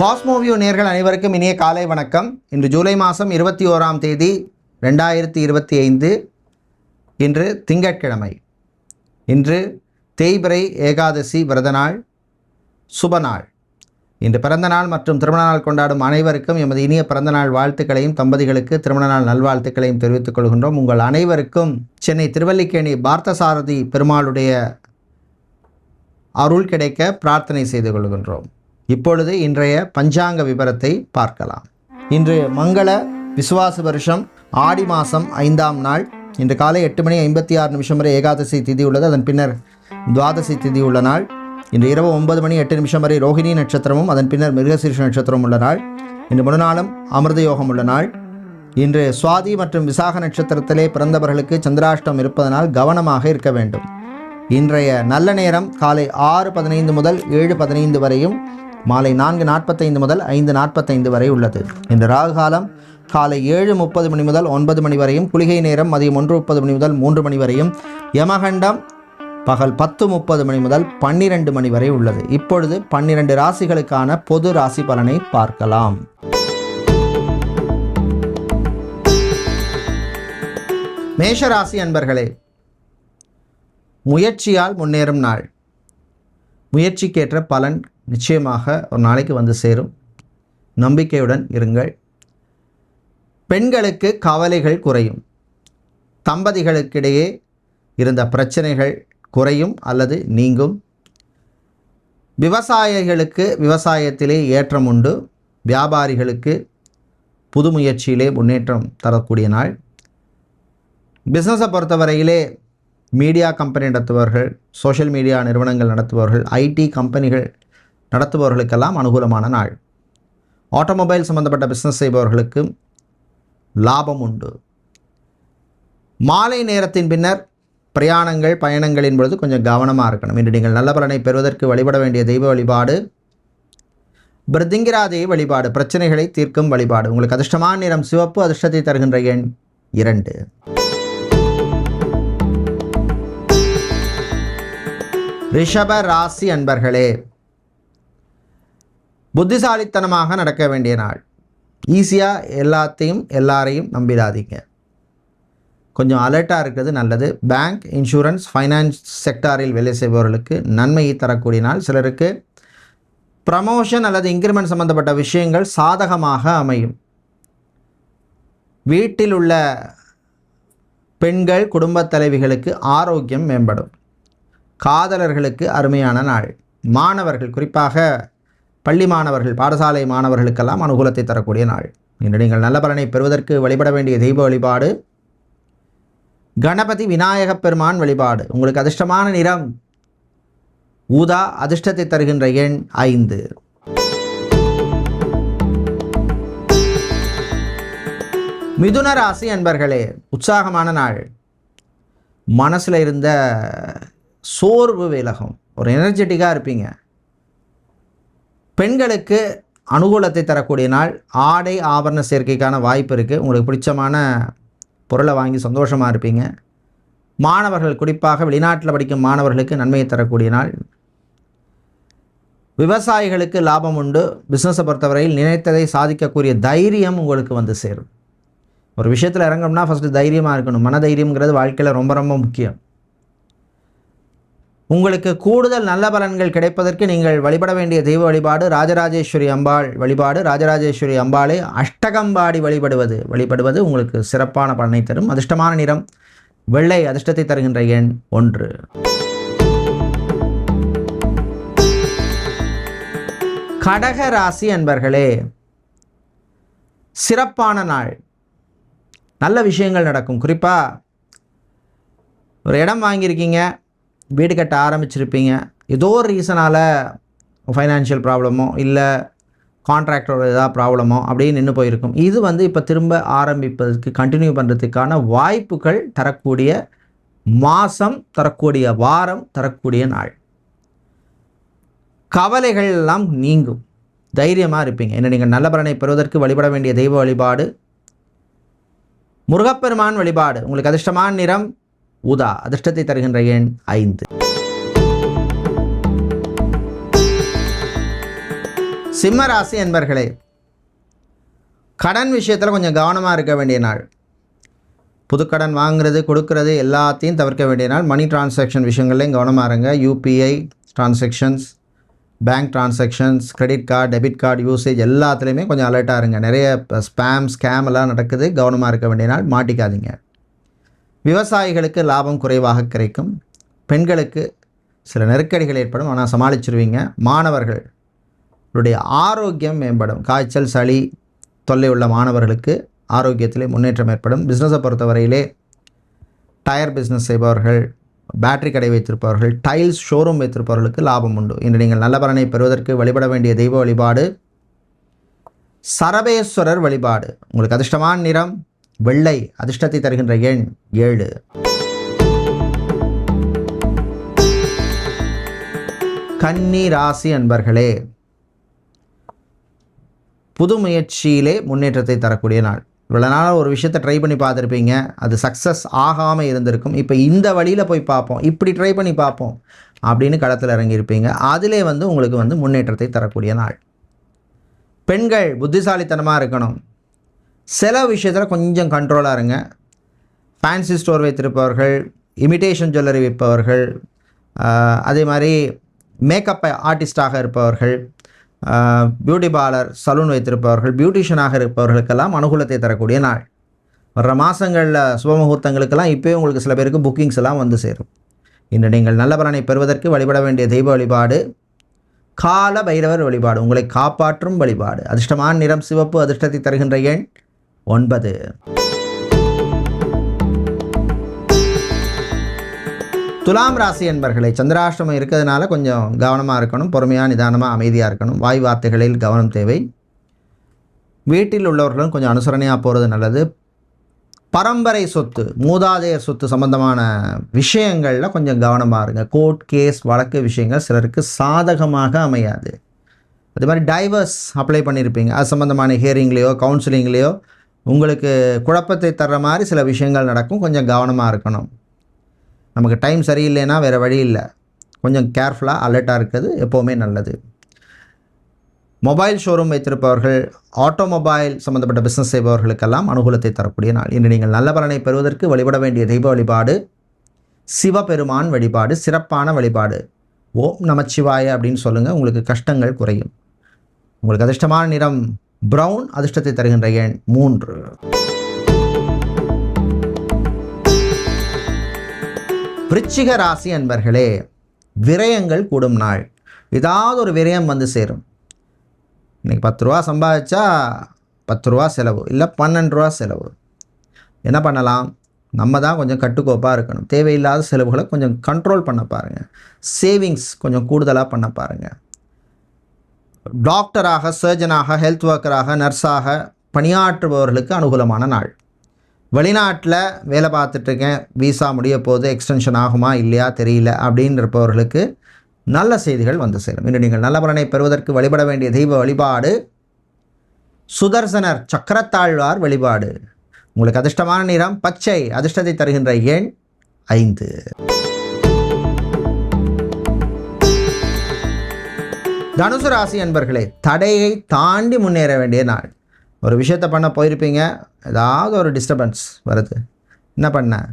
Cosmoview நேர்கள் அனைவருக்கும் இனிய காலை வணக்கம். இன்று ஜூலை மாதம் இருபத்தி ஓராம் தேதி ரெண்டாயிரத்தி இருபத்தி ஐந்து இன்று திங்கட்கிழமை. இன்று தேய்பிரை ஏகாதசி விரத நாள் சுப நாள் இன்று பிறந்த நாள் மற்றும் திருமண நாள் கொண்டாடும் அனைவருக்கும் எமது இனிய பிறந்த நாள் வாழ்த்துக்களையும் தம்பதிகளுக்கு திருமண நாள் நல்வாழ்த்துக்களையும் தெரிவித்துக் கொள்கின்றோம். உங்கள் அனைவருக்கும் சென்னை திருவல்லிக்கேணி பார்த்தசாரதி பெருமாளுடைய அருள் கிடைக்க பிரார்த்தனை செய்து கொள்கின்றோம். இப்பொழுது இன்றைய பஞ்சாங்க விவரத்தை பார்க்கலாம். இன்று மங்கள விசுவாச வருஷம் ஆடி மாதம் ஐந்தாம் நாள். இன்று காலை எட்டு மணி ஐம்பத்தி ஆறு நிமிஷம் வரை ஏகாதசி திதி உள்ளது. அதன் பின்னர் துவாதசி திதி உள்ள நாள். இன்று இரவு ஒன்பது மணி எட்டு நிமிஷம் வரை ரோஹிணி நட்சத்திரமும் அதன் பின்னர் மிருகசீர்ஷ நட்சத்திரமும் உள்ள நாள். இன்று முழுநாளும் அமிர்த யோகம் உள்ள நாள். இன்று சுவாதி மற்றும் விசாக நட்சத்திரத்திலே பிறந்தவர்களுக்கு சந்திராஷ்டம் இருப்பதனால் கவனமாக இருக்க வேண்டும். இன்றைய நல்ல நேரம் காலை ஆறு பதினைந்து முதல் ஏழு பதினைந்து வரையும் மாலை நான்கு நாற்பத்தைந்து முதல் ஐந்து நாற்பத்தைந்து வரை உள்ளது. இந்த ராகு காலம் காலை ஏழு முப்பது மணி முதல் ஒன்பது மணி வரையும் குளிகை நேரம் மதியம் ஒன்று முப்பது மணி முதல் மூன்று மணி வரையும் யமகண்டம் பகல் பத்து முப்பது மணி முதல் பன்னிரண்டு மணி வரை உள்ளது. இப்பொழுது பன்னிரண்டு ராசிகளுக்கான பொது ராசி பலனை பார்க்கலாம். மேஷராசி அன்பர்களே முயற்சியால் முன்னேறும் நாள். முயற்சிக்கேற்ற பலன் நிச்சயமாக ஒரு நாளைக்கு வந்து சேரும். நம்பிக்கையுடன் இருங்கள். பெண்களுக்கு கவலைகள் குறையும். தம்பதிகளுக்கிடையே இருந்த பிரச்சனைகள் குறையும் அல்லது நீங்கும். விவசாயிகளுக்கு விவசாயத்திலே ஏற்றம் உண்டு. வியாபாரிகளுக்கு புது முயற்சியிலே முன்னேற்றம் தரக்கூடிய நாள். பிஸ்னஸை பொறுத்தவரையிலே மீடியா கம்பெனி நடத்துபவர்கள் சோஷியல் மீடியா நிறுவனங்கள் நடத்துபவர்கள் ஐடி கம்பெனிகள் நடத்துபவர்களுக்கெல்லாம் அனுகூலமான நாள். ஆட்டோமொபைல் சம்பந்தப்பட்ட பிஸ்னஸ் செய்பவர்களுக்கு லாபம் உண்டு. மாலை நேரத்தின் பின்னர் பிரயாணங்கள் பயணங்களின் பொழுது கொஞ்சம் கவனமாக இருக்கணும். இன்று நீங்கள் நல்ல பலனை பெறுவதற்கு வழிபட வேண்டிய தெய்வ வழிபாடு பிரதிங்கிராதே வழிபாடு பிரச்சனைகளை தீர்க்கும் வழிபாடு. உங்களுக்கு அதிர்ஷ்டமான நிறம் சிவப்பு அதிர்ஷ்டத்தை தருகின்ற எண் இரண்டு. ரிஷப ராசி அன்பர்களே புத்திசாலித்தனமாக நடக்க வேண்டிய நாள். ஈஸியாக எல்லாத்தையும் எல்லாரையும் நம்பிடாதீங்க. கொஞ்சம் அலர்ட்டாக இருக்கிறது நல்லது. பேங்க் இன்சூரன்ஸ் ஃபைனான்ஸ் செக்டாரில் வேலை செய்பவர்களுக்கு நன்மையை தரக்கூடிய நாள் சிலருக்கு. ப்ரமோஷன் அல்லது இன்க்ரிமெண்ட் சம்மந்தப்பட்ட விஷயங்கள் சாதகமாக அமையும். வீட்டில் உள்ள பெண்கள் குடும்பத் தலைவிகளுக்கு ஆரோக்கியம் மேம்படும். காதலர்களுக்கு அருமையான நாள். மாணவர்கள் குறிப்பாக பள்ளி மாணவர்கள் பாடசாலை மாணவர்களுக்கெல்லாம் அனுகூலத்தை தரக்கூடிய நாள். இன்று நீங்கள் நல்ல பலனை பெறுவதற்கு வழிபட வேண்டிய தெய்வ வழிபாடு கணபதி விநாயகப் பெருமான் வழிபாடு. உங்களுக்கு அதிர்ஷ்டமான நிறம் ஊதா அதிர்ஷ்டத்தை தருகின்ற எண் ஐந்து. மிதுன ராசி அன்பர்களே உற்சாகமான நாள். மனசில் இருந்த சோர்வு விலகும். ஒரு எனர்ஜெட்டிக்காக இருப்பீங்க. பெண்களுக்கு அனுகூலத்தை தரக்கூடிய நாள் ஆடை ஆபரண சேர்க்கைக்கான வாய்ப்பு இருக்குது உங்களுக்கு பிடிச்சமான பொருளை வாங்கி சந்தோஷமாக இருப்பீங்க. மாணவர்கள் குறிப்பாக வெளிநாட்டில் படிக்கும் மாணவர்களுக்கு நன்மையை தரக்கூடிய நாள். விவசாயிகளுக்கு லாபம் உண்டு. பிஸ்னஸை பொறுத்தவரையில் நினைத்ததை சாதிக்கக்கூடிய தைரியம் உங்களுக்கு வந்து சேரும். ஒரு விஷயத்தில் இறங்கணும்னா ஃபஸ்ட்டு தைரியமாக இருக்கணும். மனதைரியம்ங்கிறது வாழ்க்கையில் ரொம்ப ரொம்ப முக்கியம். உங்களுக்கு கூடுதல் நல்ல பலன்கள் கிடைப்பதற்கு நீங்கள் வழிபட வேண்டிய தெய்வ வழிபாடு ராஜராஜேஸ்வரி அம்பாள் வழிபாடு. ராஜராஜேஸ்வரி அம்பாளை அஷ்டகம்பாடி வழிபடுவது. வழிபடுவது உங்களுக்கு சிறப்பான பலனை தரும். அதிர்ஷ்டமான நிறம் வெள்ளை அதிர்ஷ்டத்தை தருகின்ற எண் ஒன்று. கடக ராசி அன்பர்களே சிறப்பான நாள். நல்ல விஷயங்கள் நடக்கும். குறிப்பாக ஒரு இடம் வாங்கியிருக்கீங்க. வீடு கட்ட ஆரம்பிச்சிருப்பீங்க. ஏதோ ஒரு ரீசனால் ஃபைனான்ஷியல் ப்ராப்ளமோ இல்லை கான்ட்ராக்டரோட ஏதாவது ப்ராப்ளமோ அப்படியே நின்று போயிருக்கும். இது வந்து இப்போ திரும்ப ஆரம்பிப்பதற்கு கண்டினியூ பண்ணுறதுக்கான வாய்ப்புகள் தரக்கூடிய மாதம் தரக்கூடிய வாரம் தரக்கூடிய நாள். கவலைகள் எல்லாம் நீங்கும். தைரியமாக இருப்பீங்க. என்ன நீங்கள் நல்ல பலனை பெறுவதற்கு வழிபட வேண்டிய தெய்வ வழிபாடு? முருகப்பெருமான் வழிபாடு. உங்களுக்கு அதிர்ஷ்டமான நிறம் ஊதா அதிர்ஷ்டத்தை தருகின்ற எண் ஐந்து. சிம்ம ராசி என்பர்களே கடன் விஷயத்தில் கொஞ்சம் கவனமாக இருக்க வேண்டிய நாள். புதுக்கடன் வாங்குறது கொடுக்கறது எல்லாத்தையும் தவிர்க்க வேண்டிய நாள். மணி டிரான்சாக்ஷன் விஷயங்கள்லையும் கவனமாக இருங்க. UPI transactions bank transactions credit card debit card usage எல்லாத்துலேயுமே கொஞ்சம் அலர்ட்டாக இருங்க. நிறைய ஸ்பேம் ஸ்கேம் எல்லாம் நடக்குது. கவனமாக இருக்க வேண்டிய நாள். மாட்டிக்காதீங்க. விவசாயிகளுக்கு லாபம் குறைவாக கிடைக்கும். பெண்களுக்கு சில நெருக்கடிகள் ஏற்படும். ஆனால் சமாளிச்சிருவீங்க. மாணவர்கள் உடைய ஆரோக்கியம் மேம்படும். காய்ச்சல் சளி தொல்லை உள்ள மாணவர்களுக்கு ஆரோக்கியத்திலே முன்னேற்றம் ஏற்படும். பிஸ்னஸை பொறுத்தவரையிலே டயர் பிஸ்னஸ் செய்பவர்கள் பேட்டரி கடை வைத்திருப்பவர்கள் டைல்ஸ் ஷோரூம் வைத்திருப்பவர்களுக்கு லாபம் உண்டு. இன்று நீங்கள் நல்ல பலனை பெறுவதற்கு வழிபட வேண்டிய தெய்வ வழிபாடு சரபேஸ்வரர் வழிபாடு. உங்களுக்கு அதிர்ஷ்டமான நிறம் வெள்ளை அதிர்ஷ்டத்தை தருகின்ற எண் ஏழு. கன்னி ராசி அன்பர்களே புது முயற்சியிலே முன்னேற்றத்தை தரக்கூடிய நாள். இவ்வளோ நாள் ஒரு விஷயத்தை ட்ரை பண்ணி பார்த்துருப்பீங்க. அது சக்ஸஸ் ஆகாமல் இருந்திருக்கும். இப்போ இந்த வழியில் போய் பார்ப்போம். இப்படி ட்ரை பண்ணி பார்ப்போம் அப்படின்னு களத்தில் இறங்கியிருப்பீங்க. அதிலே வந்து உங்களுக்கு வந்து முன்னேற்றத்தை தரக்கூடிய நாள். பெண்கள் புத்திசாலித்தனமாக இருக்கணும். சில விஷயத்தில் கொஞ்சம் கண்ட்ரோலாக இருங்க. ஃபேன்சி ஸ்டோர் வைத்திருப்பவர்கள் இமிட்டேஷன் ஜுவல்லரி விற்பவர்கள் அதே மாதிரி மேக்கப் ஆர்டிஸ்டாக இருப்பவர்கள் பியூட்டி பார்லர் சலூன் வைத்திருப்பவர்கள் பியூட்டிஷியனாக இருப்பவர்களுக்கெல்லாம் அனுகூலத்தை தரக்கூடிய நாள். வர்ற மாதங்களில் சுபமுகூர்த்தங்களுக்கெல்லாம் இப்போயே உங்களுக்கு சில பேருக்கு புக்கிங்ஸ் எல்லாம் வந்து சேரும். இன்று நீங்கள் நல்ல பலனை பெறுவதற்கு வழிபட வேண்டிய தெய்வ வழிபாடு கால பைரவர் வழிபாடு உங்களை காப்பாற்றும் வழிபாடு. அதிர்ஷ்டமான நிறம் சிவப்பு அதிர்ஷ்டத்தை தருகின்ற எண் ஒன்பது. துலாம் ராசி என்பர்களை சந்திராஷ்டமம் இருக்கிறதுனால கொஞ்சம் கவனமாக இருக்கணும் பொறுமையாக நிதானமாக அமைதியாக இருக்கணும். வாய் வார்த்தைகளில் கவனம் தேவை. வீட்டில் உள்ளவர்களும் கொஞ்சம் அனுசரணையாக போகிறது நல்லது. பரம்பரை சொத்து மூதாதையர் சொத்து சம்பந்தமான விஷயங்களில் கொஞ்சம் கவனமாக இருங்க. கோர்ட் கேஸ் வழக்கு விஷயங்கள் சிலருக்கு சாதகமாக அமையாது. அதே மாதிரி டைவர்ஸ் அப்ளை பண்ணியிருப்பீங்க அது சம்மந்தமான ஹியரிங்லேயோ கவுன்சிலிங்லேயோ உங்களுக்கு குழப்பத்தை தர்ற மாதிரி சில விஷயங்கள் நடக்கும். கொஞ்சம் கவனமாக இருக்கணும். நமக்கு டைம் சரியில்லைன்னா வேறு வழி இல்லை. கொஞ்சம் கேர்ஃபுல்லாக அலர்ட்டாக இருக்கிறது எப்போவுமே நல்லது. மொபைல் ஷோரூம் வைத்திருப்பவர்கள் ஆட்டோமொபைல் சம்மந்தப்பட்ட பிஸ்னஸ் செய்பவர்களுக்கெல்லாம் அனுகூலத்தை தரக்கூடிய நாள். இன்று நீங்கள் நல்ல பலனை பெறுவதற்கு வழிபட வேண்டிய தெய்வ வழிபாடு சிவபெருமான் வழிபாடு சிறப்பான வழிபாடு. ஓம் நமச்சிவாய அப்படின்னு சொல்லுங்கள் உங்களுக்கு கஷ்டங்கள் குறையும். உங்களுக்கு அதிர்ஷ்டமான நிறம் பிரவுன் அதிர்ஷ்டத்தை தருகின்ற எண் மூன்று. விருச்சிக ராசி அன்பர்களே விரயங்கள் கூடும் நாள். ஏதாவது ஒரு விரயம் வந்து சேரும். இன்னைக்கு பத்து ரூபா சம்பாதிச்சா பத்து ரூபா செலவு இல்லை பன்னெண்டு ரூபா செலவு. என்ன பண்ணலாம்? நம்ம தான் கொஞ்சம் கட்டுக்கோப்பாக இருக்கணும். தேவையில்லாத செலவுகளை கொஞ்சம் கண்ட்ரோல் பண்ண பாருங்கள் சேவிங்ஸ் கொஞ்சம் கூடுதலாக பண்ண பாருங்கள் டாக்டராக சர்ஜனாக ஹெல்த் ஒர்க்கராக நர்ஸாக பணியாற்றுபவர்களுக்கு அனுகூலமான நாள். வெளிநாட்டில் வேலை பார்த்துட்ருக்கேன். விசா முடிய போது எக்ஸ்டென்ஷன் ஆகுமா இல்லையா தெரியல அப்படின்னு இருப்பவர்களுக்கு நல்ல செய்திகள் வந்து சேரும். இன்று நீங்கள் நல்ல பலனை பெறுவதற்கு வழிபட வேண்டிய தெய்வ வழிபாடு சுதர்சனர் சக்கரத்தாழ்வார் வழிபாடு. உங்களுக்கு அதிர்ஷ்டமான நிறம் பச்சை அதிர்ஷ்டத்தை தருகின்ற எண் ஐந்து. தனுசு ராசி என்பர்களே தடையை தாண்டி முன்னேற வேண்டிய நாள். ஒரு விஷயத்தை பண்ண போயிருப்பீங்க. ஏதாவது ஒரு டிஸ்டர்பன்ஸ் வருது. என்ன பண்ண?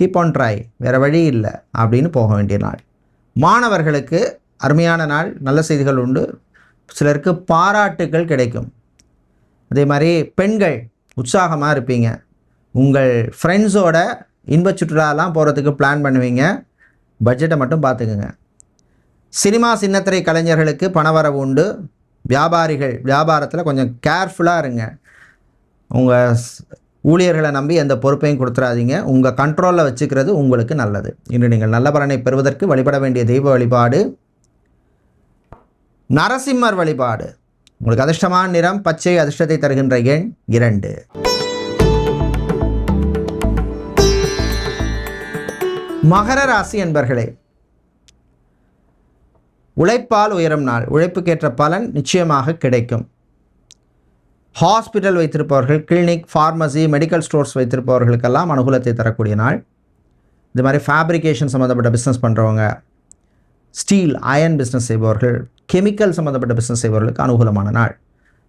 கீப் ஆன் ட்ரை வேறு வழி இல்லை அப்படின்னு போக வேண்டிய நாள். மாணவர்களுக்கு அருமையான நாள். நல்ல செய்திகள் உண்டு. சிலருக்கு பாராட்டுகள் கிடைக்கும். அதே மாதிரி பெண்கள் உற்சாகமாக இருப்பீங்க. உங்கள் ஃப்ரெண்ட்ஸோட இன்பச் சுற்றுலாலாம் போகிறதுக்கு பிளான் பண்ணுவீங்க. பட்ஜெட்டை மட்டும் பார்த்துக்குங்க. சினிமா சின்னத்திரை கலைஞர்களுக்கு பணவரவு உண்டு. வியாபாரிகள் வியாபாரத்தில் கொஞ்சம் கேர்ஃபுல்லாக இருங்க. உங்கள் ஊழியர்களை நம்பி எந்த பொறுப்பையும் கொடுத்துறாதீங்க. உங்கள் கண்ட்ரோலில் வச்சுக்கிறது உங்களுக்கு நல்லது. இன்று நீங்கள் நல்ல பலனை பெறுவதற்கு வழிபட வேண்டிய தெய்வ வழிபாடு. நரசிம்மர் வழிபாடு. உங்களுக்கு அதிர்ஷ்டமான நிறம் பச்சை அதிர்ஷ்டத்தை தருகின்ற எண் இரண்டு. மகர ராசி என்பர்களே உழைப்பால் உயரும் நாள். உழைப்புக்கேற்ற பலன் நிச்சயமாக கிடைக்கும். ஹாஸ்பிட்டல் வைத்திருப்பவர்கள் கிளினிக் ஃபார்மசி மெடிக்கல் ஸ்டோர்ஸ் வைத்திருப்பவர்களுக்கெல்லாம் அனுகூலத்தை தரக்கூடிய நாள். இது மாதிரி ஃபேப்ரிகேஷன் சம்மந்தப்பட்ட பிஸ்னஸ் பண்ணுறவங்க ஸ்டீல் அயன் பிஸ்னஸ் செய்பவர்கள் கெமிக்கல் சம்மந்தப்பட்ட பிஸ்னஸ் செய்பவர்களுக்கு அனுகூலமான நாள்.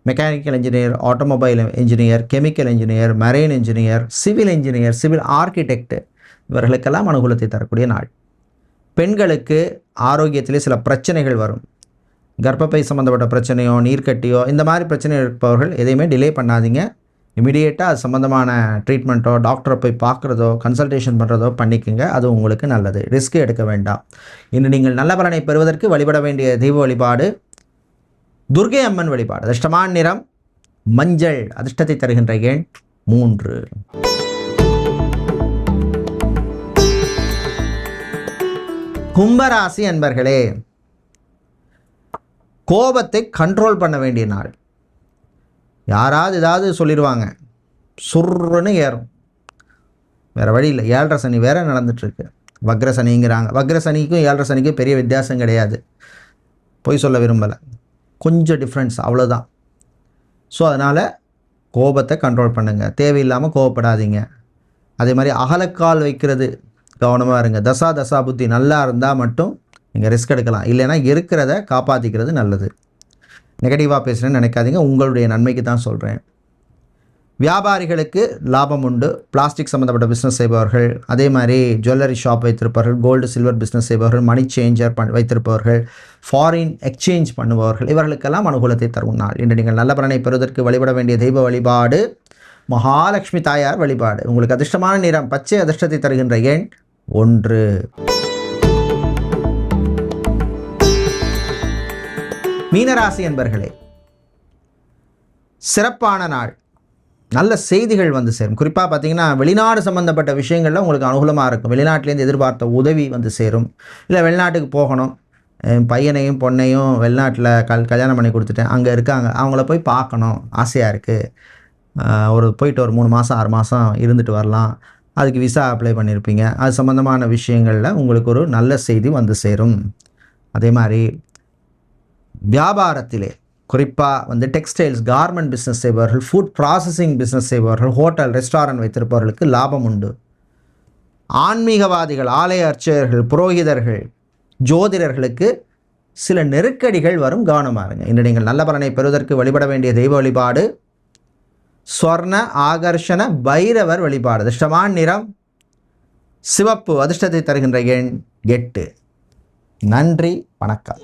Mechanical engineer automobile engineer chemical engineer marine engineer civil engineer civil architect இவர்களுக்கெல்லாம் அனுகூலத்தை தரக்கூடிய நாள். பெண்களுக்கு ஆரோக்கியத்திலே சில பிரச்சனைகள் வரும். கர்ப்பப்பை சம்மந்தப்பட்ட பிரச்சனையோ நீர்க்கட்டியோ இந்த மாதிரி பிரச்சனை இருப்பவர்கள் எதையுமே டிலே பண்ணாதீங்க. இமிடியேட்டாக அது சம்மந்தமான ட்ரீட்மெண்ட்டோ டாக்டரை போய் பார்க்குறதோ கன்சல்டேஷன் பண்ணுறதோ பண்ணிக்கோங்க. அது உங்களுக்கு நல்லது. ரிஸ்க் எடுக்க வேண்டாம். இன்று நீங்கள் நல்ல பலனை பெறுவதற்கு வழிபட வேண்டிய தெய்வ வழிபாடு துர்கை அம்மன் வழிபாடு. அதிர்ஷ்டமான நிறம் மஞ்சள் அதிர்ஷ்டத்தை தருகின்ற எண் மூன்று. கும்பராசி அன்பர்களே கோபத்தை கண்ட்ரோல் பண்ண வேண்டிய நாள். யாராவது ஏதாவது சொல்லிடுவாங்க சுர்ருன்னு ஏறும். வேறு வழி இல்லை. ஏழரை சனி வேற நடந்துட்டுருக்கு. வக்ர சனிங்கிறாங்க. வக்ர சனிக்கும் ஏழரை சனிக்கும் பெரிய வித்தியாசம் கிடையாது. பொய் சொல்ல விரும்பலை. கொஞ்சம் டிஃப்ரென்ஸ் அவ்வளோதான் ஸோ அதனால் கோபத்தை கண்ட்ரோல் பண்ணுங்கள் தேவையில்லாமல் கோவப்படாதீங்க அதே மாதிரி அகலக்கால் வைக்கிறது. கவனமாக இருங்க. தசா தசா புத்தி நல்லா இருந்தால் மட்டும் நீங்கள் ரிஸ்க் எடுக்கலாம். இல்லைன்னா இருக்கிறத காப்பாற்றிக்கிறது நல்லது. நெகட்டிவாக பேசுகிறேன்னு நினைக்காதீங்க. உங்களுடைய நன்மைக்கு தான் சொல்கிறேன் வியாபாரிகளுக்கு லாபம் உண்டு. பிளாஸ்டிக் சம்மந்தப்பட்ட பிஸ்னஸ் செய்பவர்கள் அதே மாதிரி ஜுவல்லரி ஷாப் வைத்திருப்பவர்கள் கோல்டு சில்வர் பிஸ்னஸ் செய்பவர்கள் மணி சேஞ்சர் பண் வைத்திருப்பவர்கள் ஃபாரின் எக்ஸ்சேஞ்ச் பண்ணுபவர்கள் இவர்களுக்கெல்லாம் அனுகூலத்தை தரும் நாள். இன்று நீங்கள் நல்ல பலனை பெறுவதற்கு வழிபட வேண்டிய தெய்வ வழிபாடு மகாலட்சுமி தாயார் வழிபாடு. உங்களுக்கு அதிர்ஷ்டமான நிறம் பச்சை அதிர்ஷ்டத்தை தருகின்ற எண் ஒன்று. மீனராசி என்பர்களே சிறப்பான நாள். நல்ல செய்திகள் வந்து சேரும். குறிப்பாக பார்த்தீங்கன்னா வெளிநாடு சம்மந்தப்பட்ட விஷயங்களில் உங்களுக்கு அனுகூலமாக இருக்கும். வெளிநாட்டிலேருந்து எதிர்பார்த்த உதவி வந்து சேரும். இல்லை வெளிநாட்டுக்கு போகணும். பையனையும் பொண்ணையும் வெளிநாட்டில் கல் கல்யாணம் பண்ணி கொடுத்துட்டேன். அங்கே இருக்காங்க. அவங்கள போய் பார்க்கணும். ஆசையாக இருக்குது ஒரு போயிட்டு ஒரு மூணு மாதம் ஆறு மாதம் இருந்துட்டு வரலாம். அதுக்கு விசா அப்ளை பண்ணியிருப்பீங்க அது சம்மந்தமான விஷயங்களில் உங்களுக்கு ஒரு நல்ல செய்தி வந்து சேரும். அதே மாதிரி வியாபாரத்திலே குறிப்பாக வந்து டெக்ஸ்டைல்ஸ் கார்மெண்ட் பிஸ்னஸ் செய்பவர்கள் ஃபுட் ப்ராசஸிங் பிஸ்னஸ் செய்பவர்கள் ஹோட்டல் ரெஸ்டாரண்ட் வைத்திருப்பவர்களுக்கு லாபம் உண்டு. ஆன்மீகவாதிகள் ஆலய அர்ச்சகர்கள் புரோகிதர்கள் ஜோதிடர்களுக்கு சில நெருக்கடிகள் வரும். கவனமாக இருங்க இன்று நீங்கள் நல்ல பலனை பெறுவதற்கு வழிபட வேண்டிய தெய்வ வழிபாடு ஸ்வர்ண ஆகர்ஷண பைரவர் வழிபாடு. அதிர்ஷ்டமான நிறம் சிவப்பு அதிர்ஷ்டத்தை தருகின்ற எண் எட்டு. நன்றி வணக்கம்.